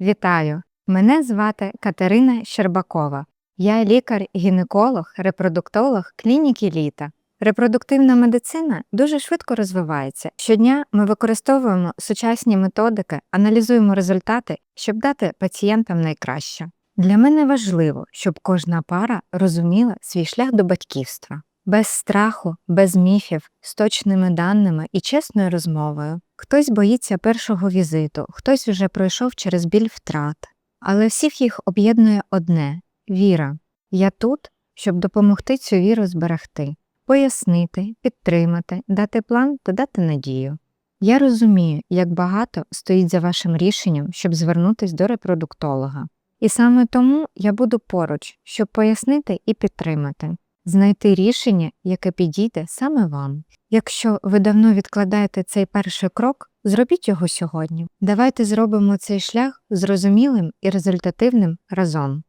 Вітаю! Мене звати Катерина Щербакова. Я лікар-гінеколог, репродуктолог клініки літа. Репродуктивна медицина дуже швидко розвивається. Щодня ми використовуємо сучасні методики, аналізуємо результати, щоб дати пацієнтам найкраще. Для мене важливо, щоб кожна пара розуміла свій шлях до батьківства без страху, без міфів, з точними даними і чесною розмовою. Хтось боїться першого візиту, хтось вже пройшов через біль втрат. Але всіх їх об'єднує одне віра. Я тут, щоб допомогти цю віру зберегти, пояснити, підтримати, дати план та дати надію. Я розумію, як багато стоїть за вашим рішенням, щоб звернутися до репродуктолога. І саме тому я буду поруч, щоб пояснити і підтримати, знайти рішення, яке підійде саме вам. Якщо ви давно відкладаєте цей перший крок, зробіть його сьогодні. Давайте зробимо цей шлях зрозумілим і результативним разом.